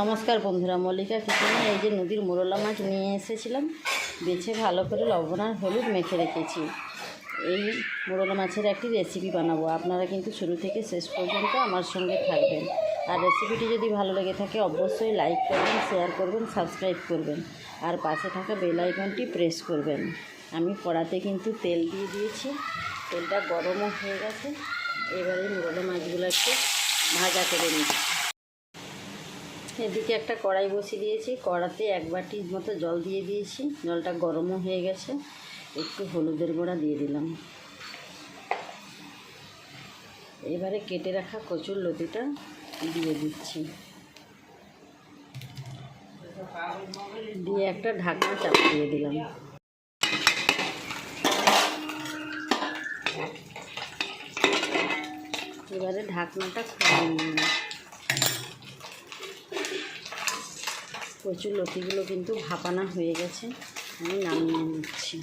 নমস্কার বন্ধুরা, মল্লিকা কিচেনে এই যে নদীর মোরলা মাছ নিয়ে এসেছিলাম, বেছে ভালো করে লবণ আর হলুদ মেখে রেখেছি। এই মোরলা মাছের একটি রেসিপি বানাবো। আপনারা কিন্তু শুরু থেকে শেষ পর্যন্ত আমার সঙ্গে থাকবেন। আর রেসিপিটি যদি ভালো লেগে থাকে, অবশ্যই লাইক করবেন শেয়ার করবেন সাবস্ক্রাইব করবেন। আর পাশে থাকা বেল আইকনটি প্রেস করবেন। আমি কড়াতে কিন্তু তেল দিয়ে দিয়েছি। তেলটা গরমও হয়ে গেছে। এবারে মোরলা মাছগুলো একটু ভাজা করে নিচ্ছি। এদিকে একটা কড়াই বসিয়ে দিয়েছি। কড়াতে এক বাটির মতো জল দিয়ে দিয়েছি। জলটা গরমও হয়ে গেছে। একটু হলুদের গুঁড়া দিয়ে দিলাম। এবারে কেটে রাখা কচুর লতিটা দিয়ে দিচ্ছি। দিয়ে একটা ঢাকনা চাপ দিয়ে দিলাম। এবারে ঢাকনাটা খুলে নিলাম। কচুর লতিগুলো কিন্তু ভাপানা হয়ে গেছে। আমি নামিয়ে নিচ্ছি।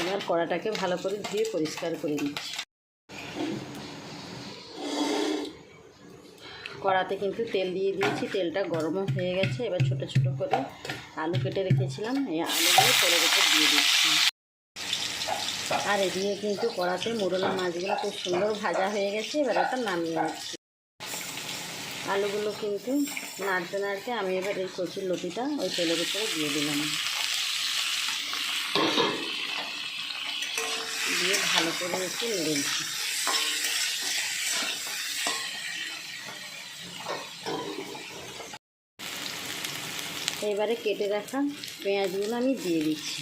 এবার কড়াটাকে ভালো করে ধুয়ে পরিষ্কার করে নিচ্ছি। কড়াতে কিন্তু তেল দিয়ে দিয়েছি, তেলটা গরমও হয়ে গেছে। এবার ছোট ছোট করে আলু কেটে রেখেছিলাম, এই আলুগুলো করে রেখে দিয়ে দিচ্ছি। আর এদিকে কিন্তু কড়াতে মোরলা মাছগুলো খুব সুন্দর ভাজা হয়ে গেছে, এবার ওটা নামিয়ে নিচ্ছি। আলুগুলো কিন্তু নাড়তে নাড়তে আমি এবার এই কচুর লতিটা ওই তেলের উপরে দিয়ে দিলাম। দিয়ে ভালো করে একটু নেড়ে নিচ্ছি। এবারে কেটে রাখা পেঁয়াজগুলো আমি দিয়ে দিচ্ছি।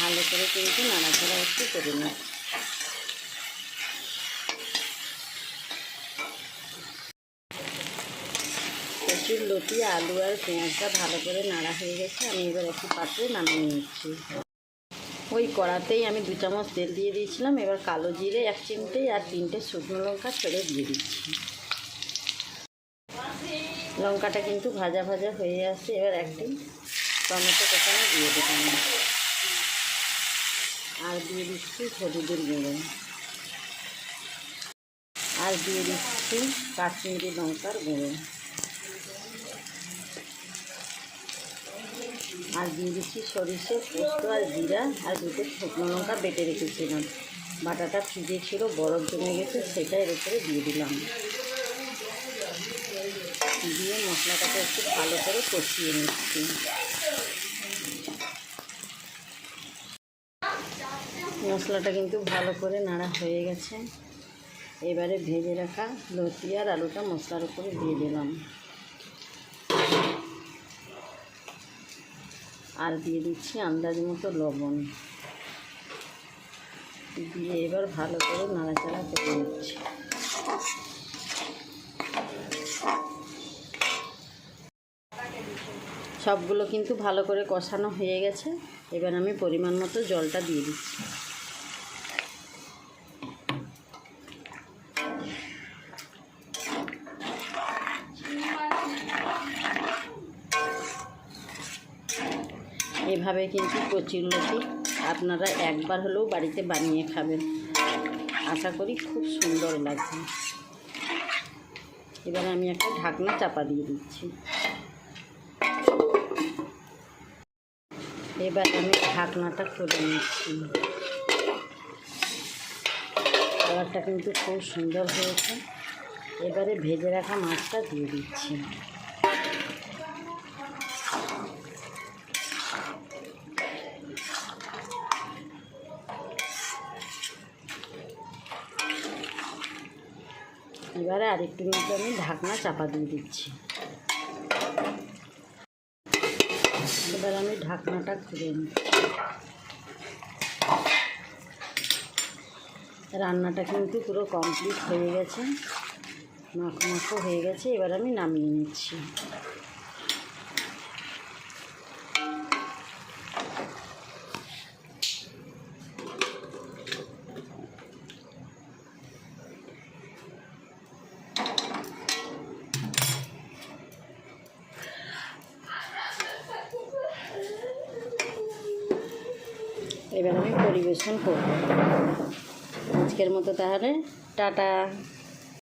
ভালো করে কিন্তু নাড়াচাড়া একটু করে নিই। প্রচুর লতি, আলু আর পেঁয়াজটা ভালো করে নাড়া হয়ে গেছে, আমি এবার একটু পাত্রে নামিয়ে নিচ্ছি। ওই কড়াতেই আমি দু চামচ তেল দিয়ে দিয়েছিলাম, এবার কালো জিরে, এক চিমটে আর তিনটে শুকনো লঙ্কা ছেড়ে দিয়ে দিচ্ছি। লঙ্কাটা কিন্তু ভাজা ভাজা হয়ে আসছে এবার একটি টমেটো কোচানো দিয়ে দিলাম। আর দিয়ে দিচ্ছি হলুদের গুঁড়ো। আর দিয়ে দিচ্ছি কাশ্মীরি লঙ্কার গুঁড়ো। আর দিয়ে দিচ্ছি সরিষে পোস্ত আর জিরা আর দুটো শুকনো লঙ্কা বেটে রেখেছিলাম। বাটাটা ফ্রিজে ছিল, বরফ জমে গেছে সেটা এর উপরে দিয়ে দিলাম। দিয়ে মশলাটাকে একটু ভালো করে কষিয়ে নিচ্ছি। মশলাটা কিন্তু ভালো করে নাড়া হয়ে গেছে। এবারে ভেজে রাখা লতি আর আলুটা মশলার উপরে দিয়ে দিলাম। আর দিয়ে দিচ্ছি আন্দাজ মতো লবণ। দিয়ে এবার ভালো করে নাড়াচাড়া করে নিচ্ছি। সবগুলো কিন্তু ভালো করে কষানো হয়ে গেছে। এবার আমি পরিমাণ মতো জলটা দিয়ে দিচ্ছি। এভাবে কিন্তু কচিরলতি আপনারা একবার হলেও বাড়িতে বানিয়ে খাবেন। আশা করি খুব সুন্দর লাগবে। এবারে আমি একটা ঢাকনা চাপা দিয়ে দিচ্ছি। এবার আমি ঢাকনাটা খুলে নিচ্ছি। কালারটা কিন্তু খুব সুন্দর হয়েছে। এবারে ভেজে রাখা মাছটা দিয়ে দিচ্ছি। এবারে আরেকটু মিনিট আমি ঢাকনা চাপা দিয়ে দিচ্ছি। এবার আমি ঢাকনাটা খুলে নিই। রান্নাটা কিন্তু পুরো কমপ্লিট হয়ে গেছে, মাখো মাখো হয়ে গেছে, এবার আমি নামিয়ে নিচ্ছি। এবার আমি পরিবেশন করব। আজকের মতো তাহলে টাটা।